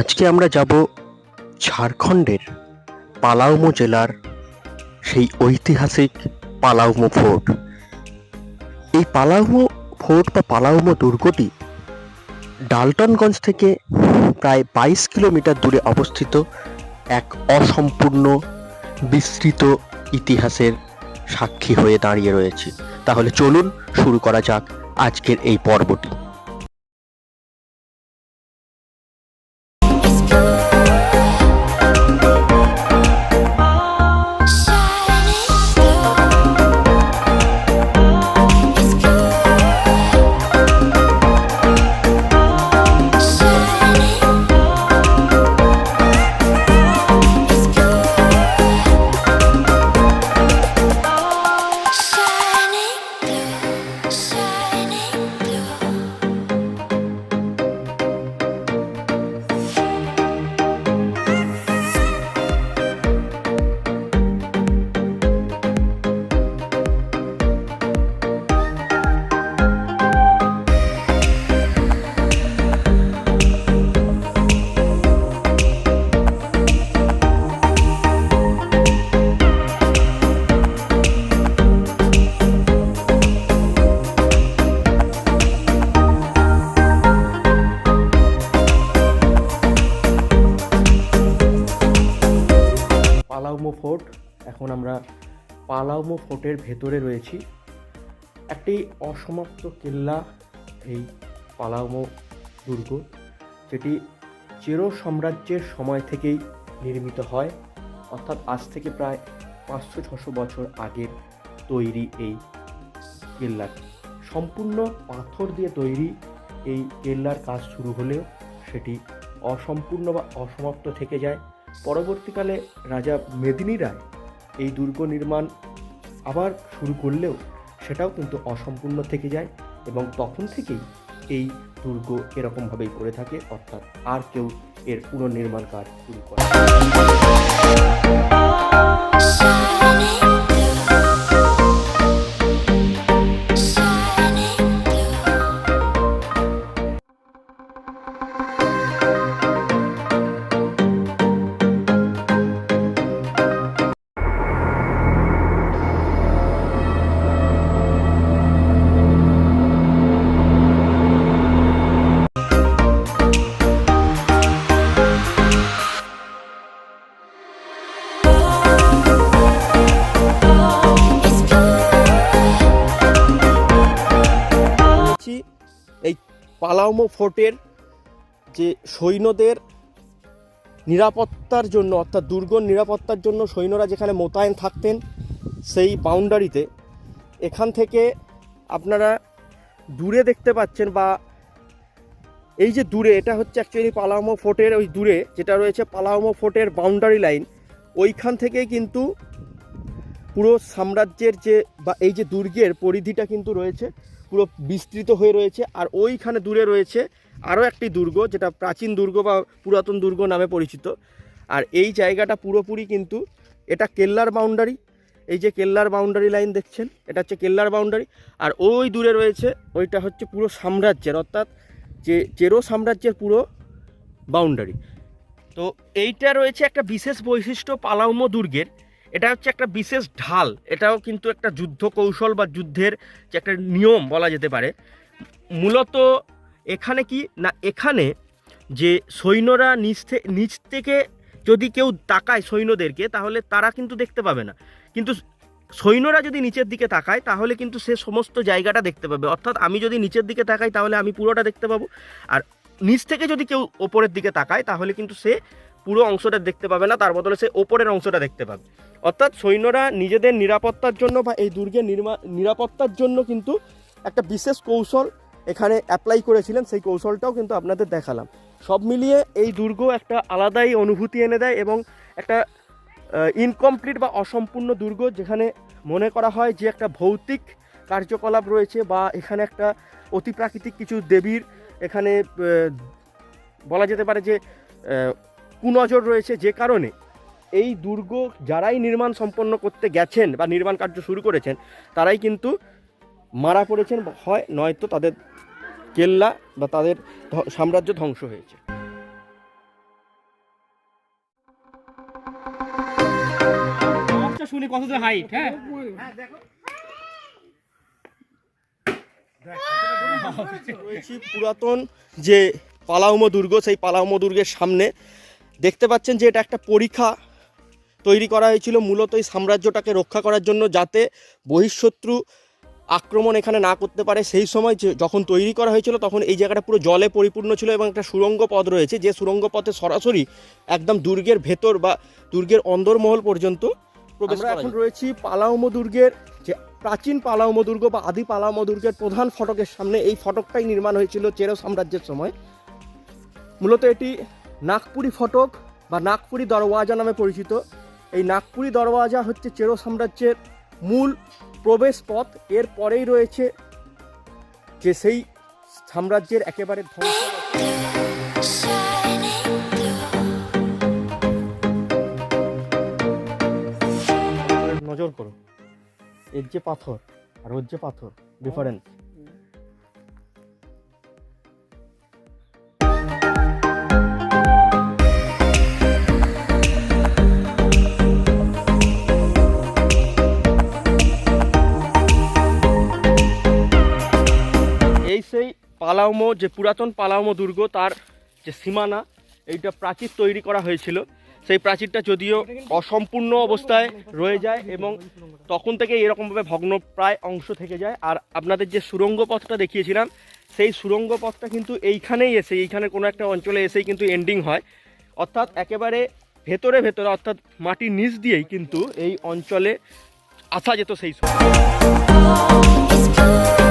আজকে আমরা যাব ঝাড়খণ্ডের পালাউমো জেলার সেই ঐতিহাসিক পালাউমো ফোর্ট। এই পালাউমো ফোর্ট বা পালাউমো দুর্গটি ডালটনগঞ্জ থেকে প্রায় বাইশ কিলোমিটার দূরে অবস্থিত এক অসম্পূর্ণ, বিস্তৃত ইতিহাসের সাক্ষী হয়ে দাঁড়িয়ে রয়েছে। তাহলে চলুন শুরু করা যাক আজকের এই পর্বটি। পালাউমো ফোর্ট। এখন আমরা পালাউমো ফোর্টের ভেতরে রয়েছি। একটি অসমাপ্ত কেল্লা এই পালাউমো দুর্গ, যেটি চেরো সাম্রাজ্যের সময় থেকেই নির্মিত হয়, অর্থাৎ আজ থেকে প্রায় পাঁচশো ছশো বছর আগের তৈরি এই কেল্লাটি সম্পূর্ণ পাথর দিয়ে তৈরি এই কেল্লার কাজ শুরু হলেও সেটি অসম্পূর্ণ বা অসমাপ্ত থেকে যায়। পরবর্তীকালে রাজা মেদিনী রায় এই দুর্গ নির্মাণ আবার শুরু করলেও সেটাও কিন্তু অসম্পূর্ণ থেকে যায় এবং তখন থেকেই এই দুর্গ এরকমভাবেই করে থাকে, অর্থাৎ আর কেউ এর পুনর্নির্মাণ কাজ শুরু করে পালাউমো ফোর্টের যে সৈন্যদের নিরাপত্তার জন্য, অর্থাৎ দুর্গ নিরাপত্তার জন্য সৈন্যরা যেখানে মোতায়েন থাকতেন, সেই বাউন্ডারিতে এখান থেকে আপনারা দূরে দেখতে পাচ্ছেন বা এই যে দূরে, এটা হচ্ছে অ্যাকচুয়ালি পালাউমো ফোর্টের ওই দূরে, যেটা রয়েছে পালাউমো ফোর্টের বাউন্ডারি লাইন ওইখান থেকে কিন্তু পুরো সাম্রাজ্যের যে বা এই যে দুর্গের পরিধিটা কিন্তু রয়েছে। পুরো বিস্তৃত হয়ে রয়েছে আর ওইখানে দূরে রয়েছে আরও একটি দুর্গ, যেটা প্রাচীন দুর্গ বা পুরাতন দুর্গ নামে পরিচিত। আর এই জায়গাটা পুরোপুরি কিন্তু এটা কেল্লার বাউন্ডারি এই যে কেল্লার বাউন্ডারি লাইন দেখছেন, এটা হচ্ছে কেল্লার বাউন্ডারি আর ওই দূরে রয়েছে, ওইটা হচ্ছে পুরো সাম্রাজ্যের, অর্থাৎ যে চেরো সাম্রাজ্যের পুরো বাউন্ডারি তো এইটা রয়েছে একটা বিশেষ বৈশিষ্ট্য পালাউমো দুর্গের। এটা হচ্ছে একটা বিশেষ ঢাল। এটাও কিন্তু একটা যুদ্ধ কৌশল বা যুদ্ধের যে একটা নিয়ম বলা যেতে পারে। মূলত এখানে কি? না, এখানে যে সৈন্যরা নিচ নিচ থেকে যদি কেউ তাকায় সৈন্যদেরকে, তাহলে তারা কিন্তু দেখতে পাবে না। কিন্তু সৈন্যরা যদি নিচের দিকে তাকায়, তাহলে কিন্তু সে সমস্ত জায়গাটা দেখতে পাবে। অর্থাৎ আমি যদি নিচের দিকে তাকাই, তাহলে আমি পুরোটা দেখতে পাবো। আর নিচ থেকে যদি কেউ ওপরের দিকে তাকায়, তাহলে কিন্তু সে পুরো অংশটা দেখতে পাবে না, তার বদলে সে ওপরের অংশটা দেখতে পাবে। অর্থাৎ সৈন্যরা নিজেদের নিরাপত্তার জন্য বা এই দুর্গের নিরাপত্তার জন্য কিন্তু একটা বিশেষ কৌশল এখানে অ্যাপ্লাই করেছিলেন, সেই কৌশলটাও কিন্তু আপনাদের দেখালাম। সব মিলিয়ে এই দুর্গ একটা আলাদাই অনুভূতি এনে দেয় এবং একটা ইনকমপ্লিট বা অসম্পূর্ণ দুর্গ যেখানে মনে করা হয় যে একটা ভৌতিক কার্যকলাপ রয়েছে বা এখানে একটা অতি প্রাকৃতিক কিছু দেবীর এখানে বলা যেতে পারে যে কুনজর রয়েছে যে কারণে এই দুর্গ যারাই নির্মাণ সম্পন্ন করতে গেছেন বা নির্মাণ কার্য শুরু করেছেন তারাই কিন্তু মারা পড়েছেন হয় নয়তো তাদের কেল্লা বা তাদের সাম্রাজ্য ধ্বংস হয়েছে। পুরাতন যে পালাউমো দুর্গ সেই পালাউমো দুর্গের সামনে দেখতে পাচ্ছেন যে এটা একটা পরীক্ষা তৈরি করা হয়েছিল মূলত এই সাম্রাজ্যটাকে রক্ষা করার জন্য যাতে বহিঃশত্রু আক্রমণ এখানে না করতে পারে। সেই সময় যখন তৈরি করা হয়েছিল তখন এই জায়গাটা পুরো জলে পরিপূর্ণ ছিল এবং একটা সুড়ঙ্গ পথ রয়েছে। যে সুড়ঙ্গ পথে সরাসরি একদম দুর্গের ভেতর বা দুর্গের অন্দরমহল পর্যন্ত প্রবেশ আমরা এখন রয়েছি পালাউমো দুর্গের যে প্রাচীন পালাউমো দুর্গ বা আদি পালাউমো দুর্গের প্রধান ফটকের সামনে। এই ফটকটাই নির্মাণ হয়েছিল চেরো সাম্রাজ্যের সময়। মূলত এটি নাগপুরি ফটক বা নাগপুরি দরওয়াজা নামে পরিচিত। এই নাগপুরি দরওয়াজা হচ্ছে চেরো সাম্রাজ্যের মূল প্রবেশ পথ। এর পরেই রয়েছে যে সেই সাম্রাজ্যের একেবারে ধ্বংস। নজর করো। এর যে পাথর আর ওর যে পাথর ডিফারেন্স পালাউমো যে পুরাতন পালাউমো দুর্গ, তার যে সীমানা, এইটা প্রাচীর তৈরি করা হয়েছিল। সেই প্রাচীরটা যদিও অসম্পূর্ণ অবস্থায় রয়ে যায় এবং তখন থেকে এরকমভাবে ভগ্ন প্রায় অংশ থেকে যায়। আর আপনাদের যে সুরঙ্গ পথটা দেখিয়েছিলাম, সেই সুরঙ্গ পথটা কিন্তু এইখানেই এসে, এইখানে কোনো একটা অঞ্চলে এসেই কিন্তু এন্ডিং হয়। অর্থাৎ একেবারে ভেতরে ভেতরে, অর্থাৎ মাটির নিচ দিয়েই কিন্তু এই অঞ্চলে আসা যেত সেই সময়। Blue.